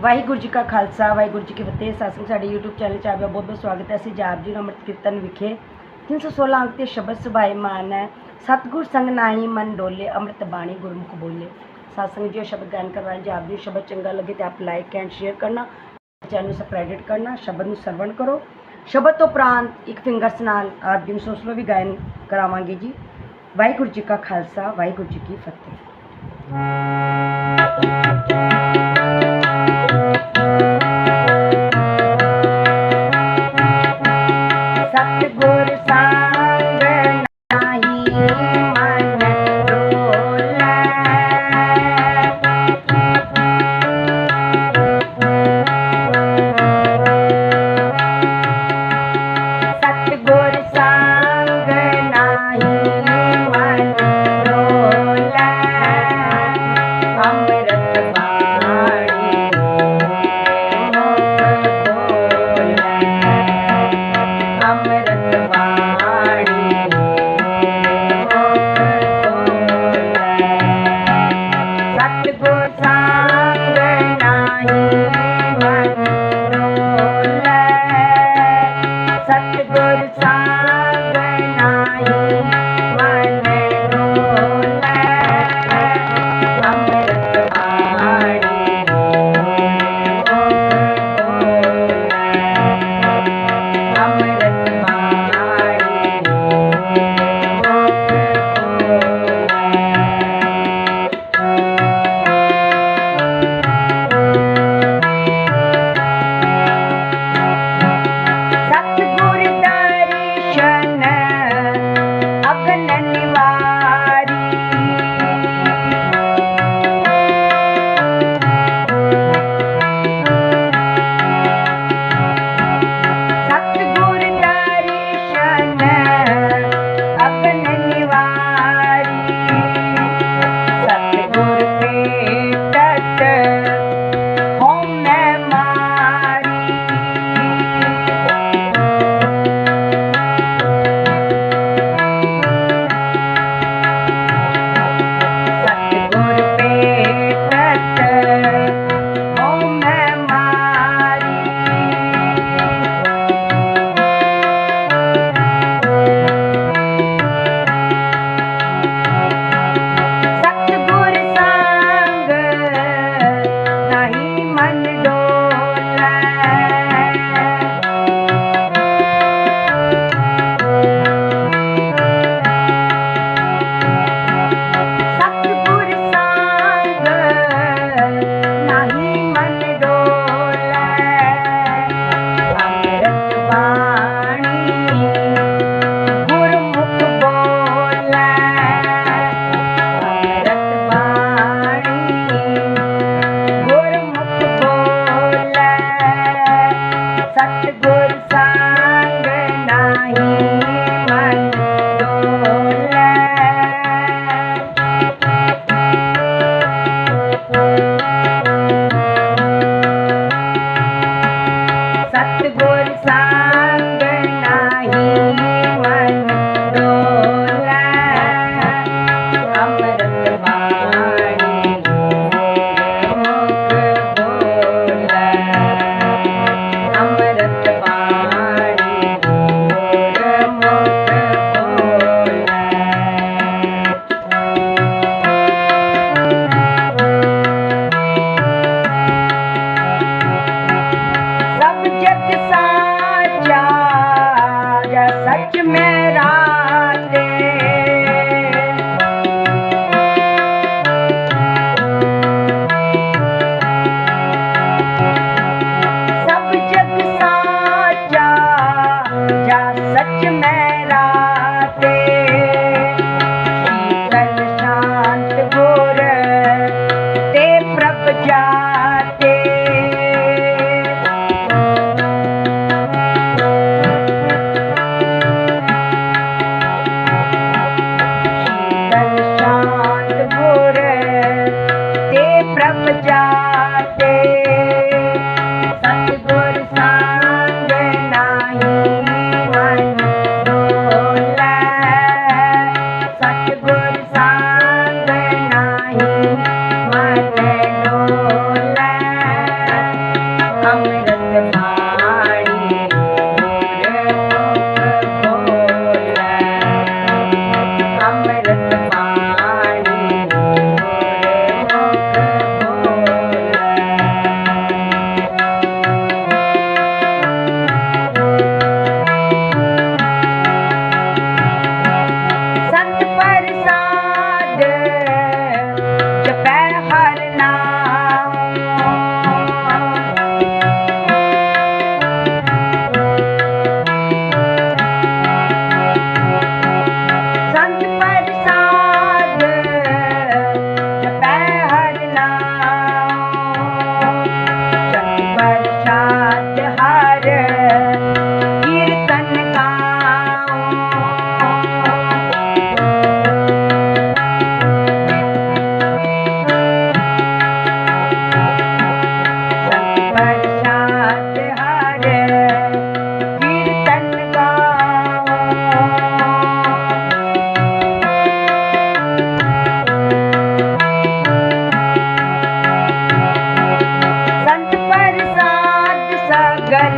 ਵਾਹਿਗੁਰੂ ਜੀ ਕਾ ਖਾਲਸਾ, ਵਾਹਿਗੁਰੂ ਜੀ ਕੀ ਫਤਿਹ। ਸਾਸਨ ਸਾਡੇ YouTube channel 'ਚ ਆਪਦਾ ਬਹੁਤ ਬਹੁਤ ਸਵਾਗਤ ਹੈ। ਅਸੀਂ ਜਾਪ ਜੀ ਨੂੰ ਅੰਮ੍ਰਿਤ ਕੀਰਤਨ ਵਿਖੇ 316 ਅੰਕ ਤੇ ਸ਼ਬਦ ਸੁਭਾਏ ਮਾਨ ਹੈ। ਸਤਿਗੁਰ ਸੰਗ ਨਾਹੀ ਮਨ ਡੋਲੇ, ਅੰਮ੍ਰਿਤ ਬਾਣੀ ਗੁਰਮੁਖ ਬੋਲੇ। ਸਾਸੰਗ ਜੀ ਸ਼ਬਦ ਗਾਇਨ ਕਰਵਾਉਣ ਜੀ ਆਪ ਜੀ ਸ਼ਬਦ ਚੰਗਾ ਲੱਗੇ ਤੇ ਆਪ ਲਾਈਕ ਐਂਡ ਸ਼ੇਅਰ ਕਰਨਾ, ਚੈਨਲ ਨੂੰ ਸਬਸਕ੍ਰਾਈਬ ਕਰਨਾ, ਸ਼ਬਦ ਨੂੰ ਸਰਵਣ ਕਰੋ। ਸ਼ਬਦ ਤੋਂ ਉਪਰੰਤ ਇੱਕ ਫਿੰਗਰਸ ਨਾਲ ਆਪ ਜੀ ਨੂੰ ਸੋਸਲੋ ਵੀ ਗਾਇਨ ਕਰਾਵਾਂਗੇ ਜੀ। ਵਾਹਿਗੁਰੂ ਜੀ ਕਾ ਖਾਲਸਾ, ਵਾਹਿਗੁਰੂ ਜੀ ਕੀ ਫਤਿਹ।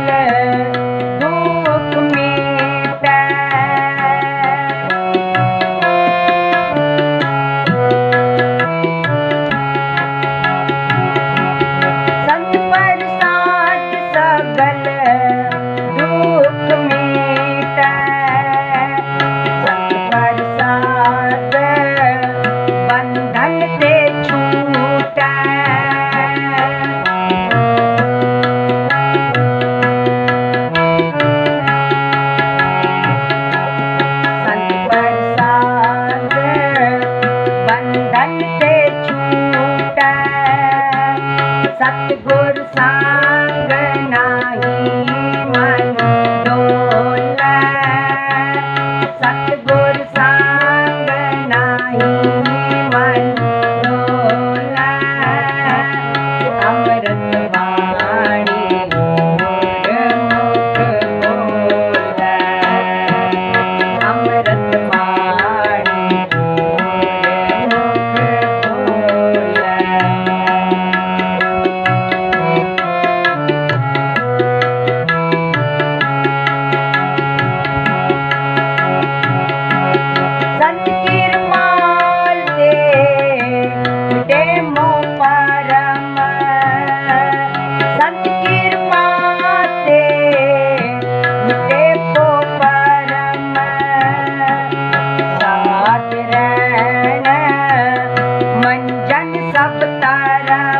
Yeah.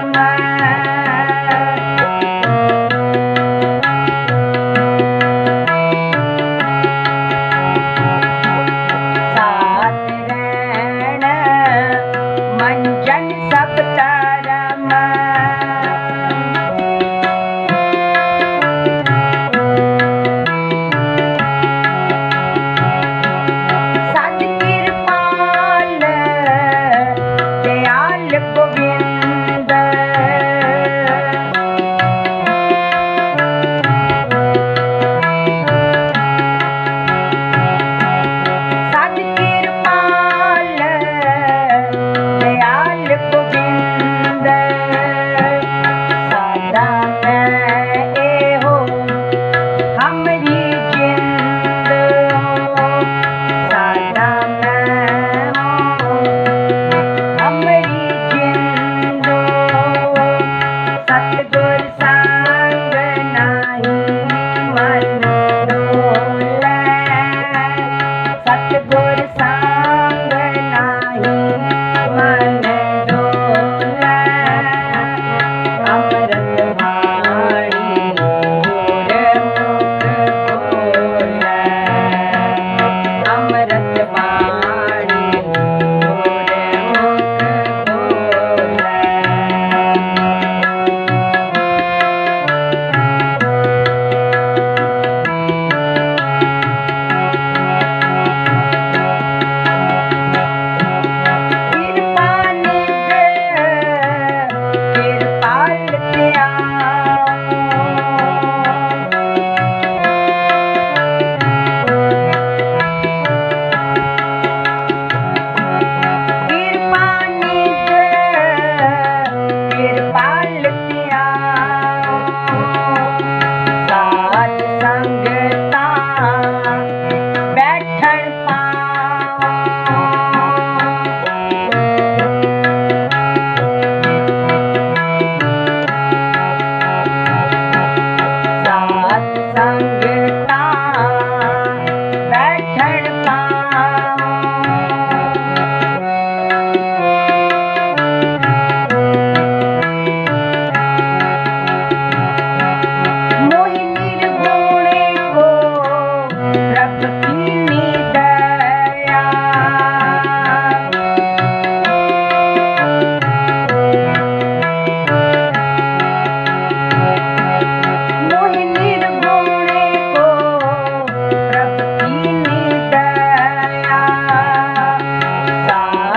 man. மரியா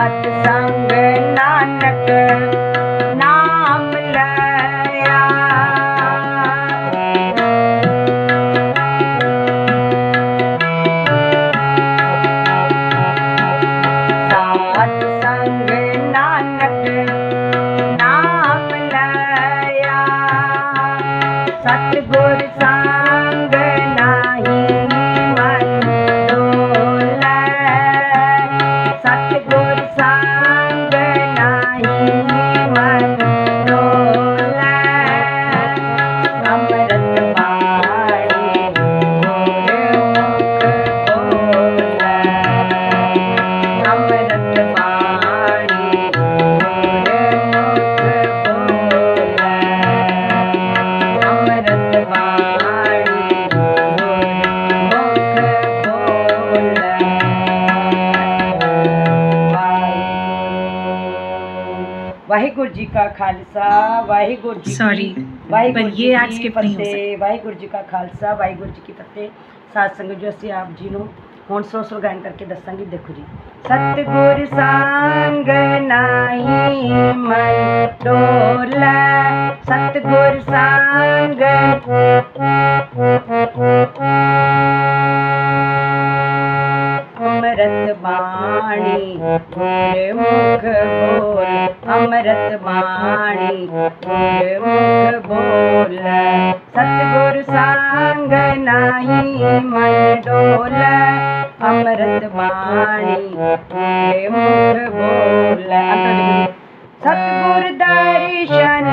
ਸਤ ਸੰਗ ਨਾਨਕ ਜੀ ਕਾ ਖਾਲਸਾ ਵਾਹਿਗੁਰੂ ਜੀ ਸੌਰੀ ਵਾਹਿਗੁਰੂ ਜੀ ਇਹ ਅੱਜ ਕੀ ਵਾਹਿਗੁਰੂ ਜੀ ਕਾ ਖਾਲਸਾ ਵਾਹਿਗੁਰੂ ਜੀ ਕੀ ਫਤਿਹ। ਸਾਧ ਸੰਗਤ ਜੋ ਅਸੀਂ ਆਪ ਜੀ ਨੂੰ ਹੁਣ ਸੋ ਸੁਰਗਾਨ ਕਰਕੇ ਦੱਸਾਂਗੇ ਦੇਖੋ ਜੀ। ਸਤਿਗੁਰ ਸੰਗ ਨਾਹੀ ਮਨ ਡੋਲਾ। ਸਤਿਗੁਰ ਸੰਗ ਅੰਮ੍ਰਿਤ ਬਾਣੀ ਮੁਖ ਬੋਲ। ਅੰਮ੍ਰਿਤ ਬਾਣੀ ਗੁਰਮੁਖ ਬੋਲ। ਸਤਿਗੁਰ ਸੰਗ ਨਾਹੀ ਮਨ ਡੋਲ। ਅੰਮ੍ਰਿਤ ਬਾਣੀ ਗੁਰਮੁਖ ਬੋਲ। ਸਤਿਗੁਰ ਦਰਸ਼ਨ,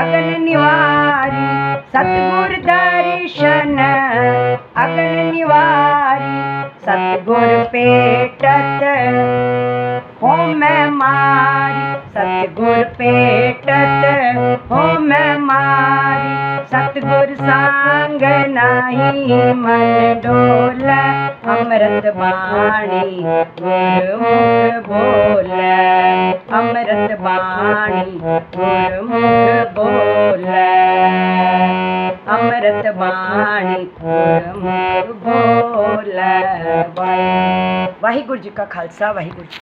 ਅਗਨ ਨਿਵਾਰੀ। ਸਤਿਗੁਰ ਦਰਸ਼ਨ, ਅਗਨ ਨਿਵਾਰੀ। ਸਤਿਗੁਰ ਪੇਟਤ ਹੋ ਮੈਂ ਮਾਂ ਸਤਿਗੁਰ ਪੇਟਤ ਹੋ ਮੈਂ ਮਾਰੀ, ਸਤਿਗੁਰ ਸੰਗ ਨਾਹੀ ਮਨ ਡੋਲ, ਅੰਮ੍ਰਿਤ ਬਾਣੀ ਗੁਰਮੁਖ ਬੋਲੇ। ਅੰਮ੍ਰਿਤ ਬਾਣੀ ਗੁਰਮੁਖ ਬੋਲੇ। ਅੰਮ੍ਰਿਤ ਬਾਣੀ ਗੁਰਮੁਖ ਬੋਲੇ। ਵਾਹਿਗੁਰੂ ਜੀ ਕਾ ਖਾਲਸਾ, ਵਾਹਿਗੁਰੂ ਜੀ